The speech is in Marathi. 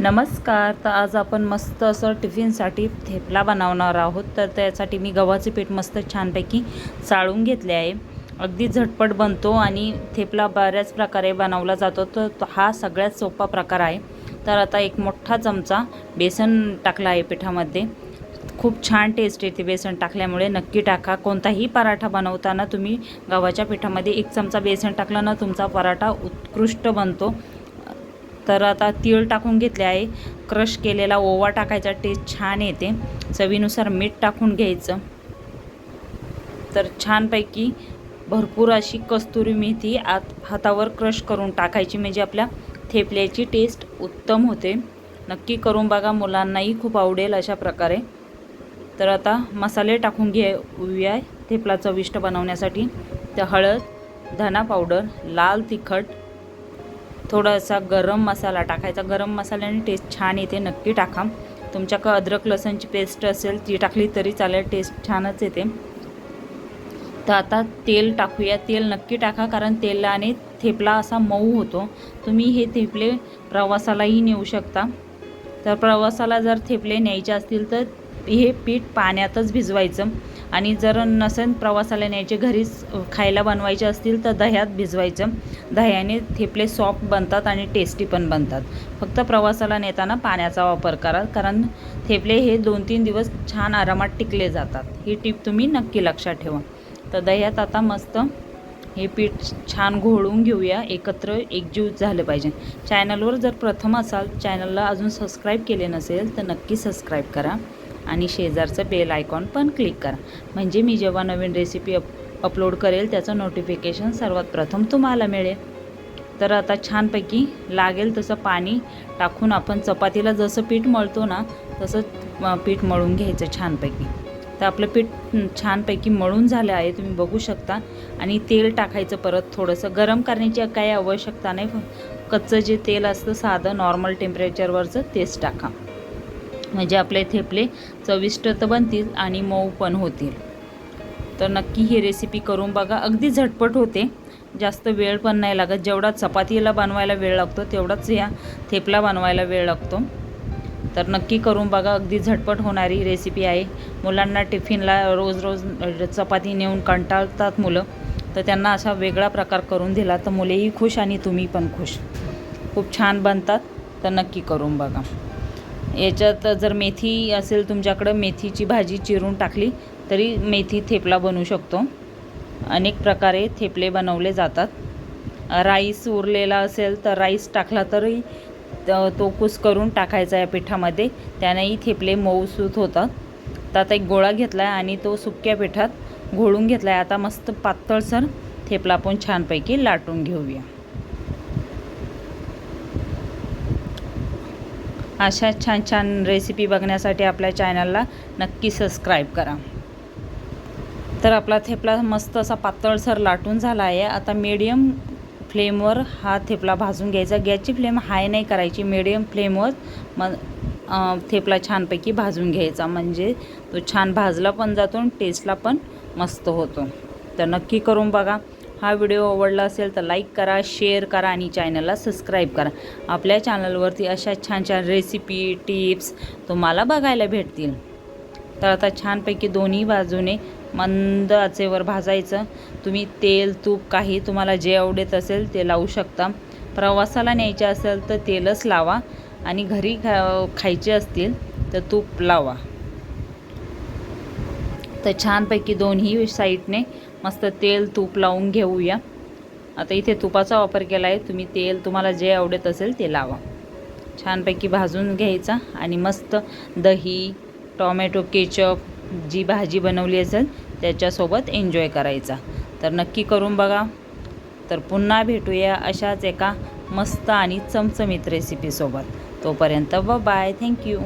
नमस्कार तर आज आपण मस्त असं टिफिनसाठी थेपला बनवणार आहोत. तर त्यासाठी मी गव्हाचे पीठ मस्त छानपैकी चाळून घेतले आहे. अगदी झटपट बनतो आणि थेपला बऱ्याच प्रकारे बनवला जातो. तर हा सगळ्यात सोपा प्रकार आहे. तर आता एक मोठा चमचा बेसन टाकला आहे पिठामध्ये. खूप छान टेस्ट येते बेसन टाकल्यामुळे. नक्की टाका. कोणताही पराठा बनवताना तुम्ही गव्हाच्या पिठामध्ये एक चमचा बेसन टाकला ना तुमचा पराठा उत्कृष्ट बनतो. तर आता तीळ टाकून घेतले आहे. क्रश केलेला ओवा टाकायचा टेस्ट छान येते. चवीनुसार मीठ टाकून घ्यायचं. तर छानपैकी भरपूर अशी कस्तुरी मेथी आत हातावर क्रश करून टाकायची म्हणजे आपल्या थेपल्याची टेस्ट उत्तम होते. नक्की करून बघा मुलांनाही खूप आवडेल अशा प्रकारे. तर आता मसाले टाकून घेऊया थेपला चविष्ट बनवण्यासाठी. तर हळद धना पावडर लाल तिखट थोडासा गरम मसाला टाकायचा. गरम मसाल्याने टेस्ट छान येते नक्की टाका. तुमच्याकडं अद्रक लसणची पेस्ट असेल ती टाकली तरी चालेल टेस्ट छानच येते. तर आता तेल टाकूया. तेल नक्की टाका कारण तेलाने थेपला असा मऊ होतो. तुम्ही हे थेपले प्रवासालाही नेऊ शकता. तर प्रवासाला जर थेपले न्यायचे असतील तर हे पीठ पाण्यातच भिजवायचं. आणि जर नसेल प्रवासाला न्यायचे घरीच खायला बनवायचे असतील तर दह्यात भिजवायचं. दह्याने थेपले सॉफ्ट बनतात आणि टेस्टी पण बनतात. फक्त प्रवासाला नेताना पाण्याचा वापर करा कारण थेपले हे दोन तीन दिवस छान आरामात टिकले जातात. ही टीप तुम्ही नक्की लक्षात ठेवा. तर दह्यात आता मस्त हे पीठ छान घोळून घेऊया. एकत्र एकजीव झालं पाहिजे. चॅनलवर जर प्रथम असाल चॅनलला अजून सबस्क्राईब केले नसेल तर नक्की सबस्क्राईब करा. आणि शेजारचं बेल आयकॉन पण क्लिक करा. म्हणजे मी जेव्हा नवीन रेसिपी अप अपलोड करेल त्याचं नोटिफिकेशन सर्वात प्रथम तुम्हाला मिळेल. तर आता छानपैकी लागेल तसं पाणी टाकून आपण चपातीला जसं पीठ मळतो ना तसं पीठ मळून घ्यायचं छानपैकी. तर आपलं पीठ छानपैकी मळून झालं आहे तुम्ही बघू शकता. आणि तेल टाकायचं परत थोडंसं. गरम करण्याची काही आवश्यकता नाही. कच्चं जे तेल असतं साधं नॉर्मल टेम्परेचरवरचं तेच टाका. म्हणजे आपले थेपले चविष्ट तर बनतील आणि मऊ पण होतील. तर नक्की ही रेसिपी करून बघा. अगदी झटपट होते. जास्त वेळ पण नाही लागत. जेवढा चपातीला बनवायला वेळ लागतो तेवढाच या थेपला बनवायला वेळ लागतो. तर नक्की करून बघा. अगदी झटपट होणारी रेसिपी आहे. मुलांना टिफिनला रोज रोज चपाती नेऊन कंटाळतात मुलं. तर त्यांना असा वेगळा प्रकार करून दिला तर मुलेही खुश आणि तुम्ही पण खुश. खूप छान बनतात. तर नक्की करून बघा. याच्यात जर मेथी असेल तुमच्याकडं मेथीची भाजी चिरून टाकली तरी मेथी थेपला बनवू शकतो. अनेक प्रकारे थेपले बनवले जातात. राईस उरलेला असेल तर राईस टाकला तरी तो कुस करून टाकायचा या पिठामध्ये. त्यानेही थेपले मऊसूत होतात. तर आता एक गोळा घेतला आहे आणि तो सुक्या पिठात घोळून घेतला आहे आता मस्त पातळसर थेपला आपण छानपैकी लाटून घेऊया. अशा छान छान रेसिपी बघण्यासाठी आपल्या चॅनलला नक्की सबस्क्राईब करा. तर आपला थेपला मस्त असा पातळसर लाटून झाला आहे. आता मीडियम फ्लेमवर हा थेपला भाजून घ्यायचा. गॅसची फ्लेम हाय नाही करायची. मीडियम फ्लेमवर मग थेपला छानपैकी भाजून घ्यायचा. म्हणजे तो छान भाजला पण जातो आणि टेस्टला पण मस्त होतो. तर नक्की करून बघा. हा व्हिडिओ आवडला असेल तर लाईक करा शेअर करा आणि चॅनलला सबस्क्राईब करा. आपल्या चॅनलवरती अशा छान छान रेसिपी टिप्स तुम्हाला बघायला भेटतील. तर आता छानपैकी दोन्ही बाजूने मंद आचेवर भाजायचं. तुम्ही तेल तूप काही तुम्हाला जे आवडत असेल ते लावू शकता. प्रवासाला न्यायचे असेल तर तेलच लावा आणि घरी खा खायचे असतील तर तूप लावा. तर छानपैकी दोन्ही साईडने मस्त तेल तूप लावून घेऊया. आता इथे तुपाचा वापर केला आहे. तुम्ही तेल तुम्हाला जे आवडत असेल ते लावा. छानपैकी भाजून घ्यायचा आणि मस्त दही टॉमॅटो केचप जी भाजी बनवली असेल त्याच्यासोबत एन्जॉय करायचा. तर नक्की करून बघा. तर पुन्हा भेटूया अशाच एका मस्त आणि चमचमीत रेसिपीसोबत तोपर्यंत ब बाय थँक्यू